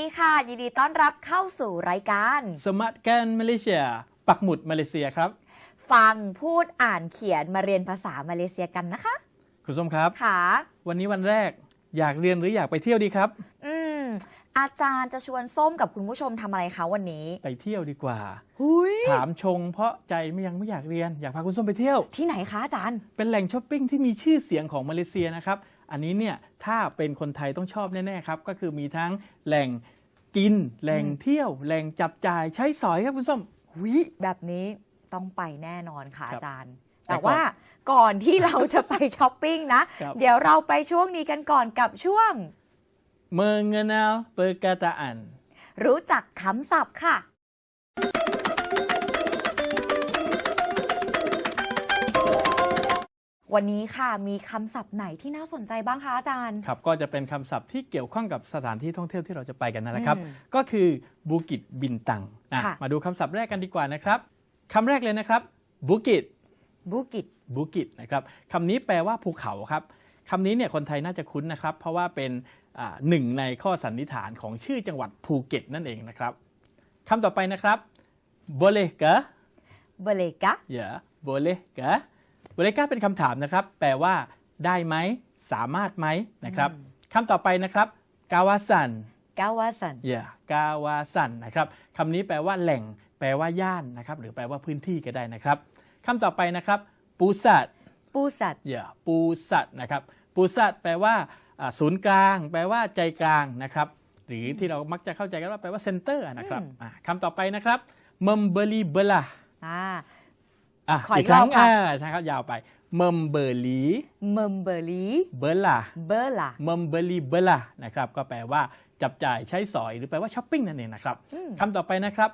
ดีค่ะ ยินดีต้อนรับเข้าสู่รายการสมัครกันมาเลเซีย ปักหมุดมาเลเซียครับ ฟังพูดอ่านเขียนมาเรียนภาษามาเลเซียกันนะคะ คุณส้มครับ ค่ะ วันนี้วันแรกอยากเรียนหรืออยากไปเที่ยวดีครับ อืม อาจารย์จะชวนส้มกับคุณผู้ชมทำอะไรคะวันนี้ ไปเที่ยวดีกว่า หุยถามชงเพราะใจไม่ยังไม่อยากเรียน อยากพาคุณส้มไปเที่ยว ที่ไหนคะอาจารย์ เป็นแหล่งช้อปปิ้งที่มีชื่อเสียงของมาเลเซียนะครับ อันนี้เนี่ยถ้าเป็นคนไทยต้องชอบแน่ๆครับ ก็คือมีทั้งแหล่งกิน แหล่งเที่ยว แหล่งจับจ่ายใช้สอยครับคุณส้มหุยแบบนี้ต้องไปแน่นอนค่ะครับอาจารย์ แต่แต่ก่อนว่าก่อนที่เราจะไปช้อปปิ้งนะครับเดี๋ยวเราไปช่วงนี้กันก่อนกับช่วง mengenal perkataan รู้จักคำศัพท์ค่ะ วันนี้ค่ะมีคำศัพท์ไหนที่น่าสนใจบ้างคะอาจารย์ ครับก็จะเป็นคำศัพท์ที่เกี่ยวข้องกับสถานที่ท่องเที่ยวที่เราจะไปกันนั่นแหละครับอืมก็คือบูกิตบินตังอะค่ะ มาดูคำศัพท์แรกกันดีกว่านะครับคำแรกเลยนะครับบูกิตบุกิตบูกิตนะครับคำนี้แปลว่าภูเขาครับคำนี้เนี่ยคนไทยน่าจะคุ้นนะครับ เพราะว่าเป็นอ่าหนึ่งในข้อสันนิษฐานของชื่อจังหวัดภูเก็ตนั่นเองนะครับคำต่อไปนะครับ boleh ke เบเลกะ ya boleh ke boleh ke เป็นคำถามนะครับ แปลว่า ได้ไหม สามารถไหมนะครับคำต่อไปนะครับ kawasan กาวาสัน ya kawasan นะครับคำนี้แปลว่าแหล่ง แปลว่าย่านนะครับ หรือแปลว่าพื้นที่ก็ได้นะครับคำต่อไปนะครับ pusat ปูสัตอย่าปูสัตนะครับ ปูสัตแปลว่าอ่าศูนย์กลาง แปลว่าใจกลางนะครับ หรือที่เรามักจะเข้าใจกันว่าแปลว่าเซนเตอร์นะครับอ่าคำต่อไปนะครับ membeli belah อ่า อะขออีอีกกครั้งรอบค่ะ อ่าใช่ครับยาวไป membeli เมมเบลี belah เบอร์ล่ะ membeli belah นะครับก็แปลว่าจับจ่ายใช้สอยหรือแปลว่าช้อปปิ้งนั่นเองนะครับอืม คำต่อไปนะครับ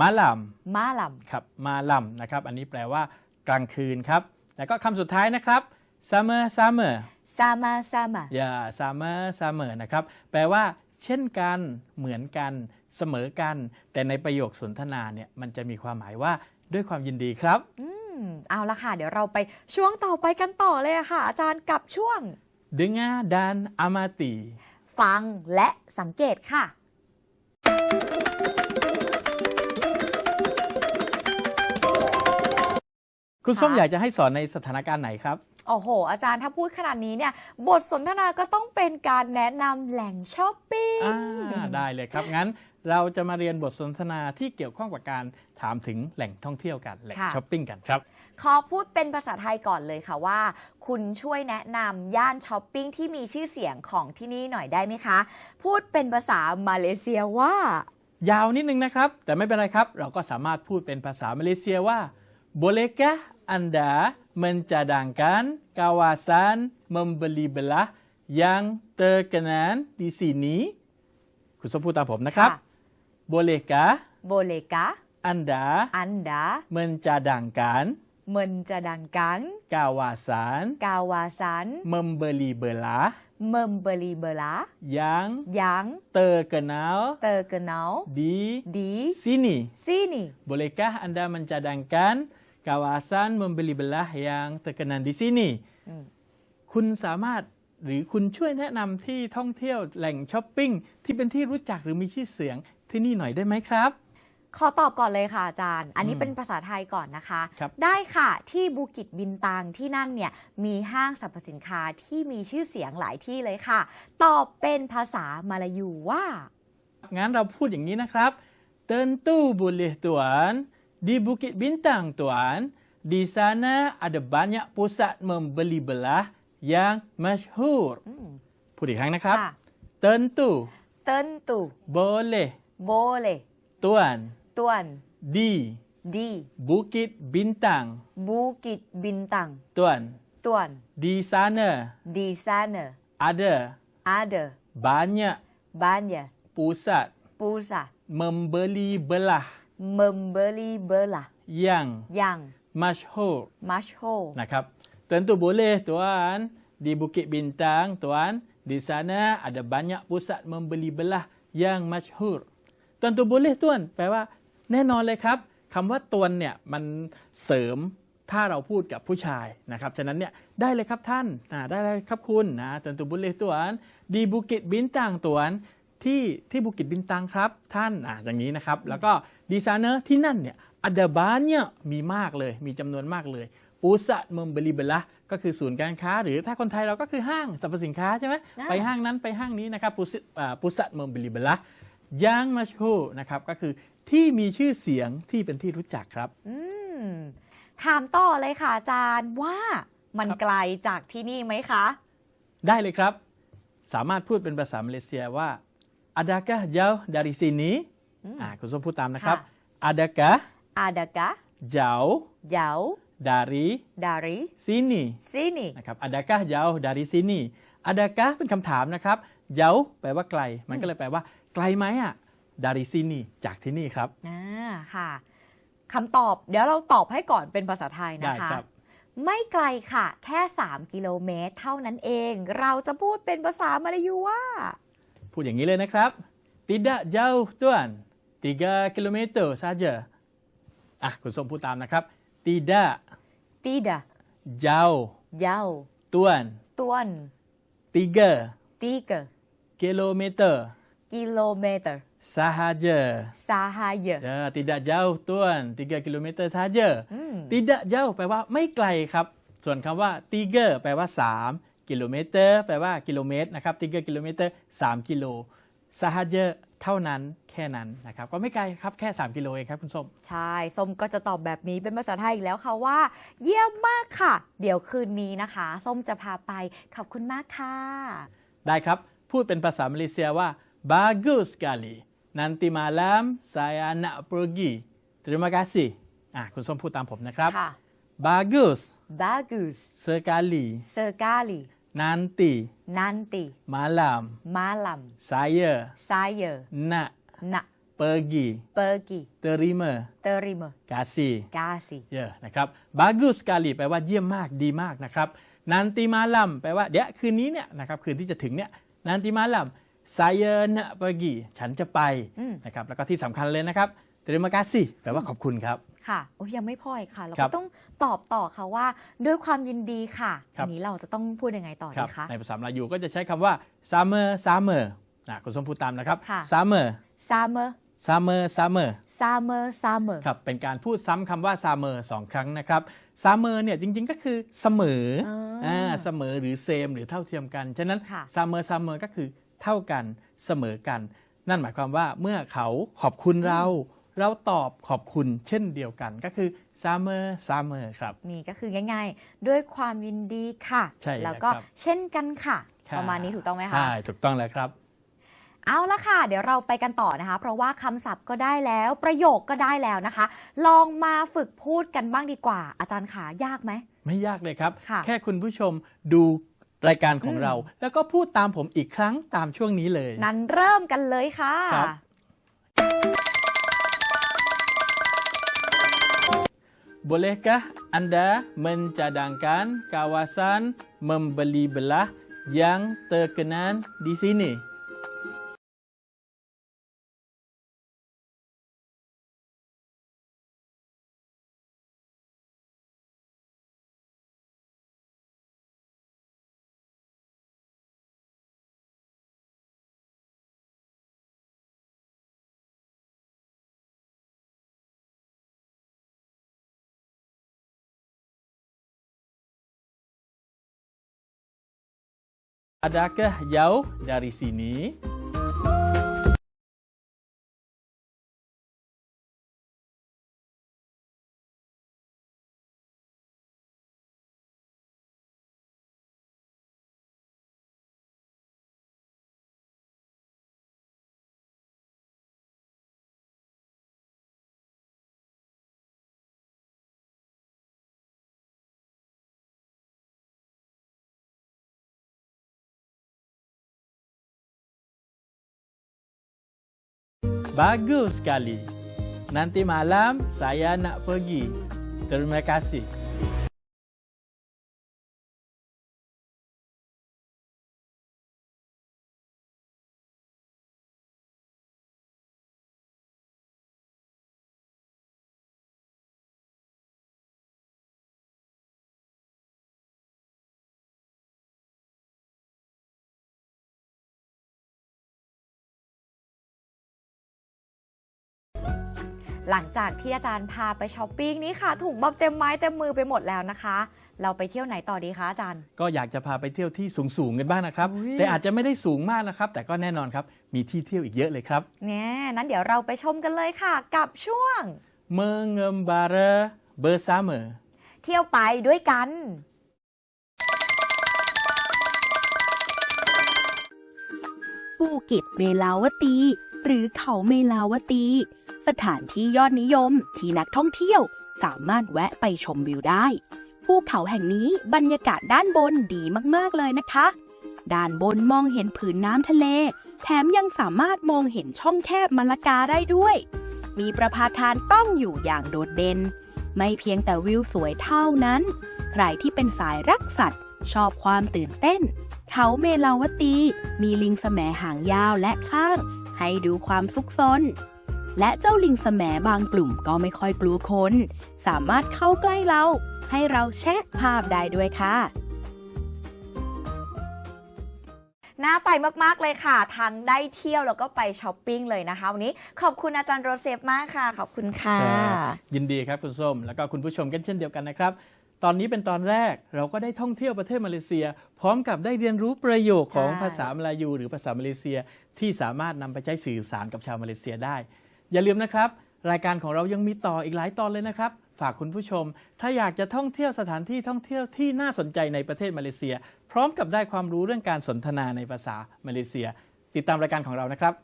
malam มาลครับมาลัมนะครับ อันนี้แปลว่ากลางคืนครับ แล้วก็คำสุดท้ายนะครับ summer summer ำซามาซามาอย่า summer summer นะครับ แปลว่า เช่นกัน เหมือนกัน เสมอกัน แต่ในประโยคสนทนาเนี่ยมันจะมีความหมายว่า ด้วยความยินดีครับ อืมเอาละค่ะ เดี๋ยวเราไปช่วงต่อไปกันต่อเลยอะค่ะ อาจารย์กับช่วง dengar dan amati ฟังและสังเกตค่ะ คุณส้มค่ะอยากจะให้สอนในสถานการณ์ไหนครับ โอ้โห อาจารย์ถ้าพูดขนาดนี้เนี่ย บทสนทนาก็ต้องเป็นการแนะนำแหล่งช้อปปิ้งอ่าได้เลยครับ งั้นเราจะมาเรียนบทสนทนาที่เกี่ยวข้องกับการถามถึงแหล่งท่องเที่ยวกัน แหล่งค่ะช้อปปิ้งกันครับ ขอพูดเป็นภาษาไทยก่อนเลยค่ะว่า คุณช่วยแนะนำย่านช้อปปิ้งที่มีชื่อเสียงของที่นี่หน่อยได้ไหมคะ พูดเป็นภาษามาเลเซียว่า ยาวนิดนึงนะครับ แต่ไม่เป็นไรครับ เราก็สามารถพูดเป็นภาษามาเลเซียว่า bolehkah anda mencadangkan kawasan membeli belah yang terkenal di sini คุณสมพูดตามผมนะครับค่ะ bolehkah โบเลกะ anda อันดา mencadangkan เมินจะดันกัง kawasan กาวาสัน membeli belah เมิมเบลีเบลา yang ยัง terkenal เตอร์เกเนา di ดี sini ซีนี่ Bolehkah anda mencadangkan kawasan membeli belah yang terkenal di sini อืมคุณสามารถหรือคุณช่วยแนะนำที่ท่องเที่ยวแหล่งช้อปปิ้งที่เป็นที่รู้จักหรือมีชื่อเสียงที่นี่หน่อยได้ไหมครับ ขอตอบก่อนเลยค่ะอาจารย์ อันนี้อืมเป็นภาษาไทยก่อนนะคะครับได้ค่ะที่บูกิจบินตังที่นั่นเนี่ยมีห้างสรรพสินค้าที่มีชื่อเสียงหลายที่เลยค่ะ ตอบเป็นภาษามาลายูว่า งั้นเราพูดอย่างนี้นะครับ tentu boleh tuan di Bukit Bintang tuan di sana ada banyak pusat membeli belah yang masyhur อืมพูดอีกครั้งนะครับ ค่ะ tentu เติ้นตู boleh โบเล tuan ตวน di ดี Bukit Bintang บูกิจบินตัง tuan ตวน di sana ดีซาเนอร์ ada อาเดอร์ banyak บานยา pusat ปูซา membeli belah เมิมเบลีเบลา yang ยัง masyhur มัชโฮนะครับ tentu boleh tuan di Bukit Bintang tuan di sana ada banyak pusat membeli belah yang masyhur tentu boleh tuan แปลว่า แน่นอนเลยครับคำว่าตวนเนี่ยมันเสริมถ้าเราพูดกับผู้ชายนะครับ ฉะนั้นเนี่ยได้เลยครับท่านอ่าได้เลยครับคุณนะ tentu boleh tuan di Bukit Bintang tuan ที่ที่บุกิจบินตังครับท่านอะอย่างนี้นะครับ แล้วก็ ดีไซเนอร์ที่นั่นเนี่ยอัดบานเนี่ยมีมากเลย มีจำนวนมากเลยปูสะมมเบลีเบละก็คือศูนย์การค้า หรือถ้าคนไทยเราก็คือห้างสรรพสินค้าใช่ไหมอ่าไปห้างนั้นไปห้างนี้นะครับปูสะอ่าปูสะมมเบลีเบละยังมาโชนะครับก็คือที่มีชื่อเสียงที่เป็นที่รู้จักครับอืมถามต่อเลยค่ะอาจารย์ว่ามันครับไกลจากที่นี่ไหมคะ ได้เลยครับ สามารถพูดเป็นภาษามาเลเซียว่า adakah jauh dari sini อ่าคุณส้มพูดตามนะครับ adakah อาดากะ jauh เยา dari ดาริ sini ซินีนะครับ adakah jauh dari sini adakah เป็นคำถามนะครับ jauh แปลว่าไกล มันก็เลยแปลว่า ไกลไหมอะ dari sini จากที่นี่ครับอ่าค่ะคำตอบ เดี๋ยวเราตอบให้ก่อนเป็นภาษาไทยได้นะคะครับไม่ไกลค่ะ แค่ 3 กิโลเมตร เท่านั้นเอง เราจะพูดเป็นภาษามาลายูว่า พูดอย่างนี้เลยนะครับ tidak jauh tuan 3 kilometer saja อะคุณส้มพูดตามนะครับ tidak ตีดะ jauh เยา tuan ตวน tiga ตีเกอ kilometer กิโลเมตร sahaja ซาฮาเย ya tidak jauh tuan 3 kilometer saja อืม tidak jauh แปลว่าไม่ไกลครับ ส่วนคำว่า tiga แปลว่า 3 กิโลเมตร แปลว่ากิโลเมตรนะครับ tiga กิโลเมตร3กิโล sahaja เท่านั้นแค่นั้นนะครับก็ไม่ไกลครับแค่ 3 กิโลเองครับคุณส้ม ใช่ ส้มก็จะตอบแบบนี้เป็นภาษาไทยอีกแล้วค่ะว่า เยี่ยมมากค่ะ เดี๋ยวคืนนี้นะคะ ส้มจะพาไป ขอบคุณมากค่ะ ได้ครับพูดเป็นภาษามาเลเซียว่า bagus sekali nanti malam saya nak pergi terima kasih อะคุณส้มพูดตามผมนะครับค่ะ bagus bagus sekali sekali nanti nanti malam malam saya saya nak nak pergi pergi terima terima kasih kasih เยอะนะครับ bagus sekali แปลว่าเยี่ยมมาก ดีมากนะครับ nanti malam แปลว่า เดี๋ยวคืนนี้เนี่ยนะครับ คืนที่จะถึงเนี่ย nanti malam saya nak pergi ฉันจะไปอืมนะครับ แล้วก็ที่สำคัญเลยนะครับ terima kasih แปลว่าขอบคุณครับ ค่ะโอ้ยยังไม่พออีกค่ะ เราครัก็บต้องตอบต่อค่ะว่า ด้วยความยินดีค่ะครับอันนี้เราจะต้องพูดยังไงต่อครัดีบคะ ในภาษามลายูก็จะใช้คำว่า summer summer นะคุณสมพูดตามนะครับ ค่ะ summer summer summer summer summer summer ครับเป็นการพูดซ้ำคำว่า summer สองครั้งนะครับ summer เนี่ยจริงๆก็คือเสมออ่าอ่าเสมอหรือ same หรือเท่าเทียมกัน ฉะนั้น ค่ะ summer summer ก็คือเท่ากันเสมอกัน นั่นหมายความว่าเมื่อเขาขอบคุณเรา เราตอบขอบคุณเช่นเดียวกันก็คือ summer summer ครับ นี่ก็คือง่าย ๆ ด้วยความยินดีค่ะ ใช่แล้วแล้วก็ครับ เช่นกันค่ะ ประมาณนี้ถูกต้องไหมคะ ใช่ ถูกต้องแล้วครับ เอาละค่ะ เดี๋ยวเราไปกันต่อนะคะ เพราะว่าคำศัพท์ก็ได้แล้ว ประโยคก็ได้แล้วนะคะ ลองมาฝึกพูดกันบ้างดีกว่า อาจารย์ขายากไหม ไม่ยากเลยครับ ค่ะแค่คุณผู้ชมดูรายการของอืม เรา แล้วก็พูดตามผมอีกครั้งตามช่วงนี้เลย นั้นเริ่มกันเลยค่ะ ครับ Bolehkah anda mencadangkan kawasan membeli belah yang terkenal di sini? Adakah jauh dari sini? Bagus sekali. Nanti malam saya nak pergi. Terima kasih. หลังจากที่อาจารย์พาไปช้อปปิ้งนี่ค่ะ ถูกบับเต็มไม้เต็มมือไปหมดแล้วนะคะ เราไปเที่ยวไหนต่อดีคะอาจารย์ ก็อยากจะพาไปเที่ยวที่สูงๆกันบ้างนะครับอุ๊ยแต่อาจจะไม่ได้สูงมากนะครับ แต่ก็แน่นอนครับ มีที่เที่ยวอีกเยอะเลยครับเนี่ยนั้นเดี๋ยวเราไปชมกันเลยค่ะ กับช่วง mengembara bersama เที่ยวไปด้วยกันภูเก็ตเมลาวตี หรือเขาเมลาวตี สถานที่ยอดนิยมที่นักท่องเที่ยวสามารถแวะไปชมวิวได้ ภูเขาแห่งนี้บรรยากาศด้านบนดีมาก ๆ เลยนะคะ ด้านบนมองเห็นผืนน้ำทะเล แถมยังสามารถมองเห็นช่องแคบมะลกาได้ด้วย มีประภาคารต้องอยู่อย่างโดดเด่น ไม่เพียงแต่วิวสวยเท่านั้น ใครที่เป็นสายรักสัตว์ชอบความตื่นเต้น เขาเมลาวตี มีลิงแสมหางยาวและข้าง ให้ดูความซุกซน และเจ้าลิงแสมบางกลุ่มก็ไม่ค่อยกลัวคน สามารถเข้าใกล้เรา ให้เราแชะภาพได้ด้วยค่ะน่าไปมาก ๆ เลยค่ะ ทั้งได้เที่ยวแล้วก็ไปช้อปปิ้งเลยนะคะ วันนี้ขอบคุณอาจารย์โรเซฟมากค่ะ ขอบคุณค่ะครับยินดีครับคุณส้ม แล้วก็คุณผู้ชมกันเช่นเดียวกันนะครับ ตอนนี้เป็นตอนแรกเราก็ได้ท่องเที่ยวประเทศมาเลเซีย พร้อมกับได้เรียนรู้ประโยคของใช่ภาษามลายู หรือภาษามาเลเซียที่สามารถนำไปใช้สื่อสารกับชาวมาเลเซียได้ อย่าลืมนะครับ รายการของเรายังมีต่ออีกหลายตอนเลยนะครับ ฝากคุณผู้ชม ถ้าอยากจะท่องเที่ยวสถานที่ท่องเที่ยวที่น่าสนใจในประเทศมาเลเซีย พร้อมกับได้ความรู้เรื่องการสนทนาในภาษามาเลเซีย ติดตามรายการของเรานะครับ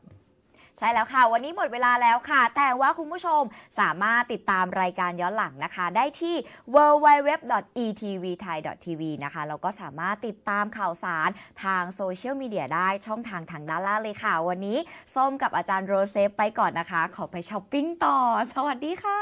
ใช่แล้วค่ะ วันนี้หมดเวลาแล้วค่ะ แต่ว่าคุณผู้ชมสามารถติดตามรายการย้อนหลังนะคะ ได้ที่ www.etvthai.tv นะคะแล้วก็สามารถติดตามข่าวสารทางโซเชียลมีเดียได้ช่องทางทางด้านล่างเลยค่ะ วันนี้ส้มกับอาจารย์โรเซฟไปก่อนนะคะ ขอไปช้อปปิ้งต่อ สวัสดีค่ะ